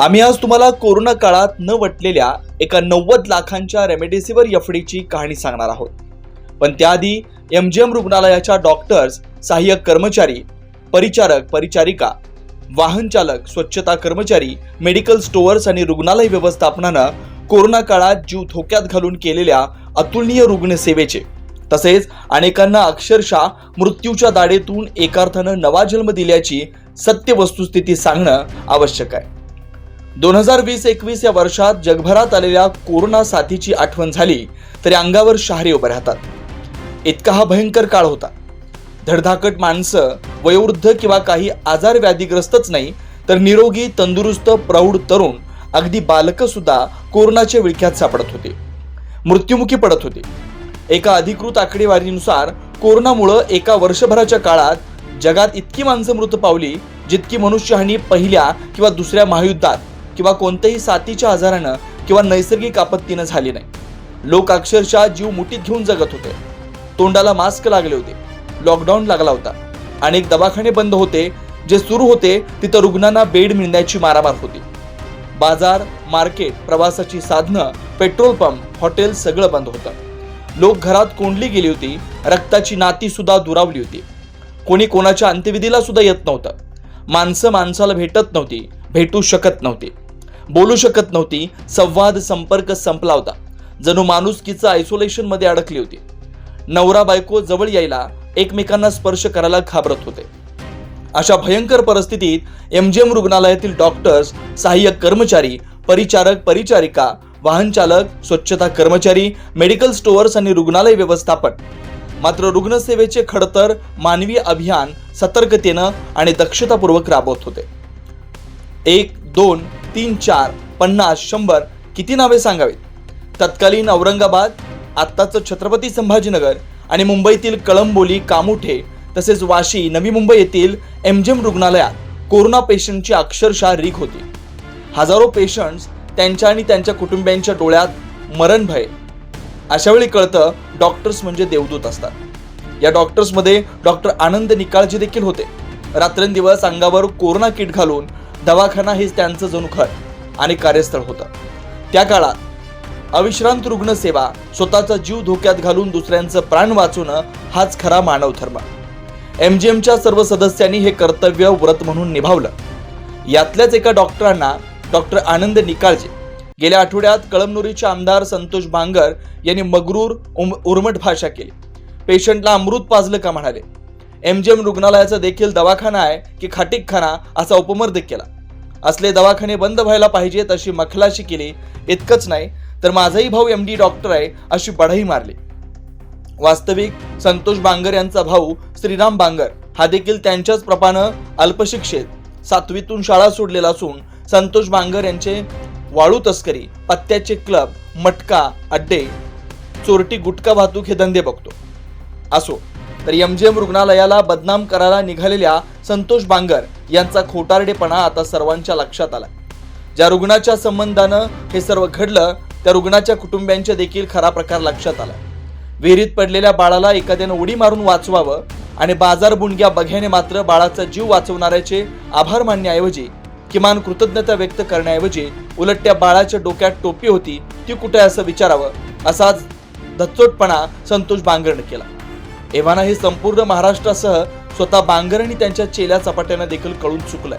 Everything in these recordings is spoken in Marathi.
आम्ही आज तुम्हाला कोरोना काळात न वटलेल्या एका नव्वद लाखांच्या रेमडेसिवीर यफडीची कहाणी सांगणार आहोत. पण त्याआधी एम जी एम रुग्णालयाच्या डॉक्टर्स सहाय्यक कर्मचारी परिचारक परिचारिका वाहन चालक स्वच्छता कर्मचारी मेडिकल स्टोअर्स आणि रुग्णालय व्यवस्थापनानं कोरोना काळात जीव धोक्यात घालून केलेल्या अतुलनीय रुग्णसेवेचे तसेच अनेकांना अक्षरशः मृत्यूच्या दाढेतून एकार्थानं नवा जन्म दिल्याची सत्य वस्तुस्थिती सांगणं आवश्यक आहे. दोन हजार वीस एकवीस या वर्षात जगभरात आलेल्या कोरोना साथीची आठवण झाली तरी अंगावर शहारे उभे राहतात. इतका हा भयंकर काळ होता. धडधाकट माणसं वयोवृद्ध किंवा काही आजार व्याधीग्रस्तच नाही तर निरोगी तंदुरुस्त प्रौढ तरुण अगदी बालकं सुद्धा कोरोनाच्या विळख्यात सापडत होते. मृत्युमुखी पडत होते. एका अधिकृत आकडेवारीनुसार कोरोनामुळं एका वर्षभराच्या काळात जगात इतकी माणसं मृत पावली जितकी मनुष्यहानी पहिल्या किंवा दुसऱ्या महायुद्धात किंवा कोणत्याही साथीच्या आजारानं किंवा नैसर्गिक आपत्तीनं झाली नाही. लोक अक्षरशः जीव मुठीत घेऊन जगत होते. तोंडाला मास्क लागले होते. लॉकडाऊन लागला होता. अनेक दवाखाने बंद होते. जे सुरू होते तिथं रुग्णांना बेड मिळण्याची मारामार होती. बाजार मार्केट प्रवासाची साधनं पेट्रोल पंप हॉटेल सगळं बंद होतं. लोक घरात कोंडली गेली होती. रक्ताची नाती सुद्धा दुरावली होती. कोणी कोणाच्या अंत्यविधीला सुद्धा येत नव्हतं. माणसं माणसाला भेटत नव्हती. भेटू शकत नव्हती. बोलू शकत नव्हती. संवाद संपर्क संपला होता. जणू माणुसकीचं आयसोलेशनमध्ये अडकली होती. नवरा बायको जवळ यायला एकमेकांना स्पर्श करायला घाबरत होते. अशा भयंकर परिस्थितीत एमजीएम रुग्णालयातील डॉक्टर्स सहाय्यक कर्मचारी परिचारक परिचारिका वाहन चालक स्वच्छता कर्मचारी मेडिकल स्टोअर्स आणि रुग्णालय व्यवस्थापन. मात्र रुग्णसेवेचे खडतर मानवी अभियान सतर्कतेनं आणि दक्षतापूर्वक राबवत होते. एक दोन तीन चार पन्नास शंभर किती नावे सांगावीत? तत्कालीन औरंगाबाद आत्ताचं छत्रपती संभाजीनगर आणि मुंबईतील कळंबोली कामुठे तसेच वाशी नवी मुंबई येथील एमजेम रुग्णालयात कोरोना पेशंटची अक्षरशः रीक होती. हजारो पेशंट्स त्यांच्या आणि त्यांच्या कुटुंबियांच्या डोळ्यात मरण भय. अशावेळी कळतं डॉक्टर्स म्हणजे देवदूत असतात. या डॉक्टर्समध्ये डॉक्टर आनंद निकाळजी देखील होते. रात्रंदिवस अंगावर कोरोना किट घालून दवाखाना हेच त्यांचं जणू घर आणि कार्यस्थळ होतं. त्या काळात अविश्रांत रुग्णसेवा स्वतःचा जीव धोक्यात घालून दुसऱ्यांचं प्राण वाचवणं हाच खरा मानव धर्म. एम जी एमच्या सर्व सदस्यांनी हे कर्तव्य व्रत म्हणून निभावलं. यातल्याच एका डॉक्टरांना डॉक्टर आनंद निकाळजे गेल्या आठवड्यात कळमनुरीचे आमदार संतोष बांगर यांनी मगरूर उम- उर्मट भाषा केली. पेशंटला अमृत पाजलं का म्हणाले? एम जे एम रुग्णालयाचा देखील दवाखाना आहे की खाटीकखाना असा उपमर्द केला. असले दवाखाने बंद व्हायला पाहिजेत अशी मखलाशी केली इतकंच नाही तर माझाही भाऊ एम डी डॉक्टर आहे अशी बढाई मारली. वास्तविक संतोष बांगर यांचा भाऊ श्रीराम बांगर हा देखील त्यांच्याच प्रपानं अल्पशिक्षित सातवीतून शाळा सोडलेला असून संतोष बांगर यांचे वाळू तस्करी पत्त्याचे क्लब मटका अड्डे चोरटी गुटखा वाहतूक हे धंदे बघतो. असो तर एमजीएम रुग्णालयाला बदनाम करायला निघालेल्या संतोष बांगर यांचा खोटारडेपणा आता सर्वांच्या लक्षात आला ज्या रुग्णाच्या संबंधानं हे सर्व घडलं त्या रुग्णाच्या कुटुंबियांच्या देखील खरा प्रकार लक्षात आला विहिरीत पडलेल्या बाळाला एखाद्यानं उडी मारून वाचवावं आणि बाजार बुणग्या बघ्याने मात्र बाळाचा जीव वाचवणाऱ्याचे आभार मानण्याऐवजी किमान कृतज्ञता व्यक्त करण्याऐवजी उलट त्या बाळाच्या डोक्यात टोपी होती ती कुठे असं विचारावं असाच धच्चोटपणा संतोष बांगरनं केला. एव्हाना हे संपूर्ण महाराष्ट्रासह स्वतः बांगर आणि त्यांच्या चेल्या चपाट्यानं देखील कळून चुकलंय.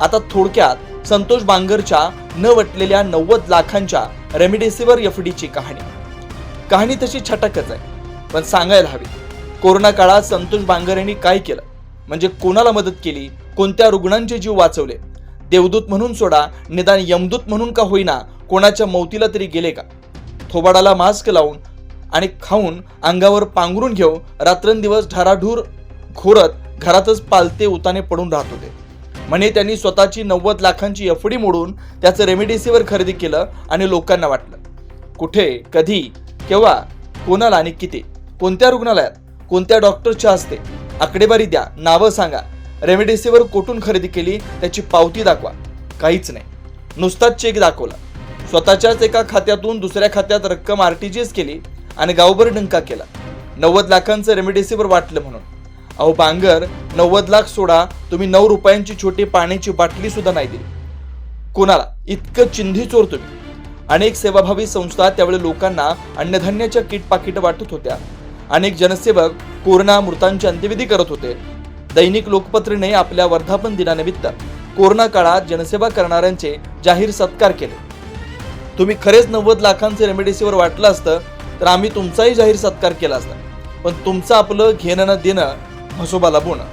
आता थोडक्यात संतोष बांगरच्या न वटलेल्या नव्वद लाखांच्या रेमडेसिवीर एफडीची कहाणी. कहाणी तशी छटकच आहे पण सांगायला हवी. कोरोना काळात संतोष बांगर यांनी काय केलं? म्हणजे कोणाला मदत केली? कोणत्या रुग्णांचे जीव वाचवले? देवदूत म्हणून सोडा निदान यमदूत म्हणून का होईना कोणाच्या मौतीला तरी गेले का? थोबाडाला मास्क लावून आणि खाऊन अंगावर पांघरून घेऊ रात्रंदिवस ढाराढूर खोरत घरातच पालते उताने पडून राहत होते. म्हणे त्यांनी स्वतःची नव्वद लाखांची एफडी मोडून त्याचं रेमडेसिवीर खरेदी केलं आणि लोकांना वाटलं. कुठे कधी केव्हा कोणाला आणि किती? कोणत्या रुग्णालयात? कोणत्या डॉक्टरच्या हस्ते? आकडेवारी द्या नावं सांगा. रेमडेसिवीर कोठून खरेदी केली त्याची पावती दाखवा. काहीच नाही. नुसताच चेक दाखवला. स्वतःच्याच एका खात्यातून दुसऱ्या खात्यात रक्कम आरटीजीएस केली आणि गावभर डंका केला. नव्वद लाखांचं रेमडेसिवीर वाटलं म्हणून. अहो बांगर नव्वद लाख सोडा तुम्ही नऊ रुपयांची छोटी पाण्याची बाटली सुद्धा नाही दिली. कोणाला? इतकं चिंधी चोर तुम्ही. अनेक सेवाभावी संस्था त्यावेळी लोकांना अन्नधान्याच्या किट पाकिट वाटत होत्या. अनेक जनसेवक कोरोना मृतांची अंत्यविधी करत होते. दैनिक लोकपत्रीने आपल्या वर्धापन दिनानिमित्त कोरोना काळात जनसेवा करणाऱ्यांचे जाहीर सत्कार केले. तुम्ही खरेच नव्वद लाखांचे रेमडेसिवीर वाटलं असतं तर आम्ही तुमचाही जाहीर सत्कार केला असता. पण तुमचं आपलं घेणं न देणं म्हसोबाला बोणं